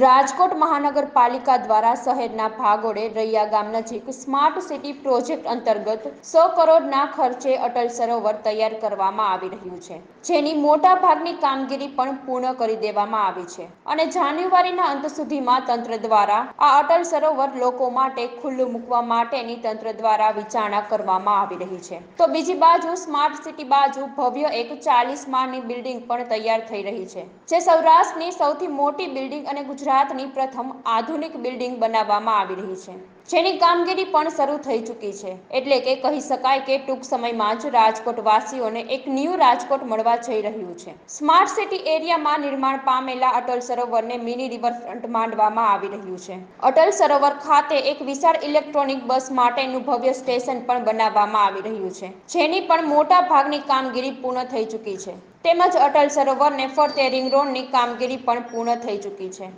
રાજકોટ મહાનગરપાલિકા દ્વારા શહેરના ભાગોળે રૈયા ગામ નજીક સ્માર્ટ સિટી પ્રોજેક્ટ અંતર્ગત સો કરોડના ખર્ચે અટલ સરોવર તૈયાર કરવામાં આવી રહ્યું છે, જેની મોટા ભાગની કામગીરી પણ પૂર્ણ કરી દેવામાં આવી છે. અને જાન્યુઆરીના અંત સુધીમાં તંત્ર દ્વારા આ અટલ સરોવર લોકો માટે ખુલ્લું મૂકવા માટેની તંત્ર દ્વારા વિચારણા કરવામાં આવી રહી છે. તો બીજી બાજુ સ્માર્ટ સિટી બાજુ ભવ્ય એક ચાલીસ માળની બિલ્ડિંગ પણ તૈયાર થઈ રહી છે, જે સૌરાષ્ટ્રની સૌથી મોટી બિલ્ડિંગ અને ગુજરાતની પ્રથમ આધુનિક બિલ્ડિંગ બનાવવામાં આવી રહી છે. જેની કામગીરી પણ શરૂ થઈ ચૂકી છે. એટલે કે કહી શકાય કે ટૂંક સમયમાં જ રાજકોટ વાસીઓને એક ન્યૂ રાજકોટ મળવા જઈ રહ્યું છે. સ્માર્ટ સિટી એરિયામાં નિર્માણ પામેલા અટલ સરોવરને મિની રિવરફ્રન્ટ માંડવામાં આવી રહ્યું છે. અટલ સરોવર ખાતે એક વિશાળ ઇલેક્ટ્રોનિક બસ માટેનું ભવ્ય સ્ટેશન પણ બનાવવામાં આવી રહ્યું છે. જેની પણ મોટા ભાગની કામગીરી પૂર્ણ થઈ ચૂકી છે. તેમજ અટલ સરોવરને ફરતે રિંગ રોડની કામગીરી પણ પૂર્ણ થઈ ચૂકી છે.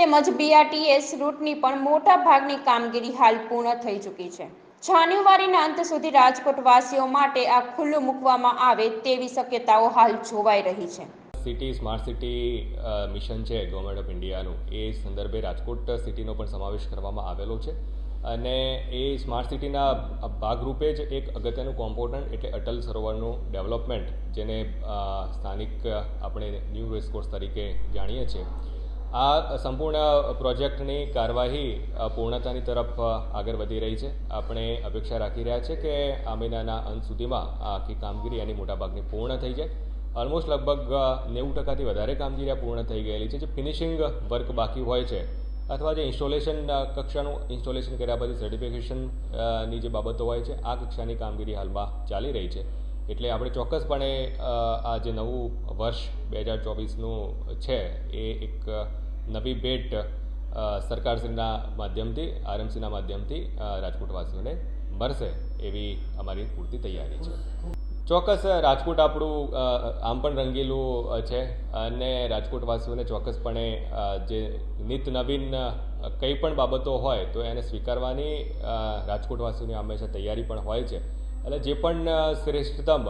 તેમજ બીઆરટીએસ રૂટની પણ મોટા ભાગની કામગીરી હાલ પૂર્ણ થઈ ચૂકી છે. જાન્યુઆરીના અંત સુધી રાજકોટ વાસીઓ માટે આ ખુલ્લું મૂકવામાં આવે તેવી શક્યતાઓ હાલ જોવાઈ રહી છે. સિટી સ્માર્ટ સિટી મિશન છે ગવર્મેન્ટ ઓફ ઇન્ડિયાનું એ સંદર્ભે રાજકોટ સિટીનો પણ સમાવેશ કરવામાં આવેલો છે. અને એ સ્માર્ટ સિટીના ભાગરૂપે જ એક અગત્યનું કોમ્પોનન્ટ એટલે અટલ સરોવરનું ડેવલપમેન્ટ જેને સ્થાનિક આપણે ન્યૂ રેસકોર્સ તરીકે જાણીએ છીએ. આ સંપૂર્ણ પ્રોજેક્ટની કાર્યવાહી પૂર્ણતાની તરફ આગળ વધી રહી છે. આપણે અપેક્ષા રાખી રહ્યા છે કે આ મહિનાના અંત સુધીમાં આ આખી કામગીરી એની મોટાભાગની પૂર્ણ થઈ જાય. ઓલમોસ્ટ લગભગ નેવું ટકાથી વધારે કામગીરી પૂર્ણ થઈ ગયેલી છે. જે ફિનિશિંગ વર્ક બાકી હોય છે, અથવા જે ઇન્સ્ટોલેશન કક્ષાનું ઇન્સ્ટોલેશન કર્યા પછી સર્ટિફિકેશનની જે બાબતો હોય છે, આ કક્ષાની કામગીરી હાલમાં ચાલી રહી છે. એટલે આપણે ચોક્કસપણે આ જે નવું વર્ષ બે હજાર ચોવીસનું છે, એ એક નવી ભેટ સરકારશ્રીના માધ્યમથી, આરએમસીના માધ્યમથી રાજકોટવાસીઓને મળશે એવી અમારી પૂરતી તૈયારી છે. ચોક્કસ રાજકોટ આપણું આમ પણ રંગીલું છે અને રાજકોટવાસીઓને ચોક્કસપણે જે નિત નવીન કંઈ પણ બાબતો હોય તો એને સ્વીકારવાની રાજકોટવાસીઓની હંમેશા તૈયારી પણ હોય છે. એટલે જે પણ શ્રેષ્ઠતમ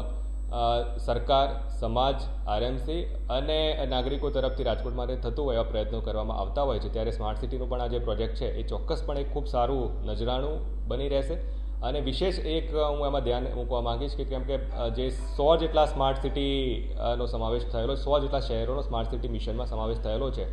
સરકાર, સમાજ, આરએમસી અને નાગરિકો તરફથી રાજકોટ માટે થતું હોય એવા પ્રયત્નો કરવામાં આવતા હોય છે, ત્યારે સ્માર્ટ સિટીનો પણ આ જે પ્રોજેક્ટ છે, એ ચોક્કસપણે ખૂબ સારું નજરાણું બની રહેશે. અને વિશેષ એક હું એમાં ધ્યાન મૂકવા માંગીશ કે કેમ કે જે સો જેટલા સ્માર્ટ સિટીનો સમાવેશ થયેલો, સો જેટલા શહેરોનો સ્માર્ટ સિટી મિશનમાં સમાવેશ થયેલો છે.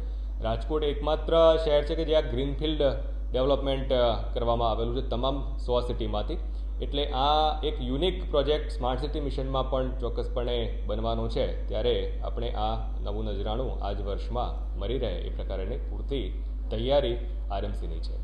રાજકોટ એકમાત્ર શહેર છે કે જ્યાં ગ્રીનફિલ્ડ ડેવલપમેન્ટ કરવામાં આવેલું છે, તમામ સો સિટીમાંથી. એટલે આ એક યુનિક પ્રોજેક્ટ સ્માર્ટ સિટી મિશનમાં પણ ચોક્કસપણે બનવાનો છે. ત્યારે આપણે આ નવું નજરાણું આ જ વર્ષમાં મળી રહે એ પ્રકારની પૂરતી તૈયારી આરએમસીની છે.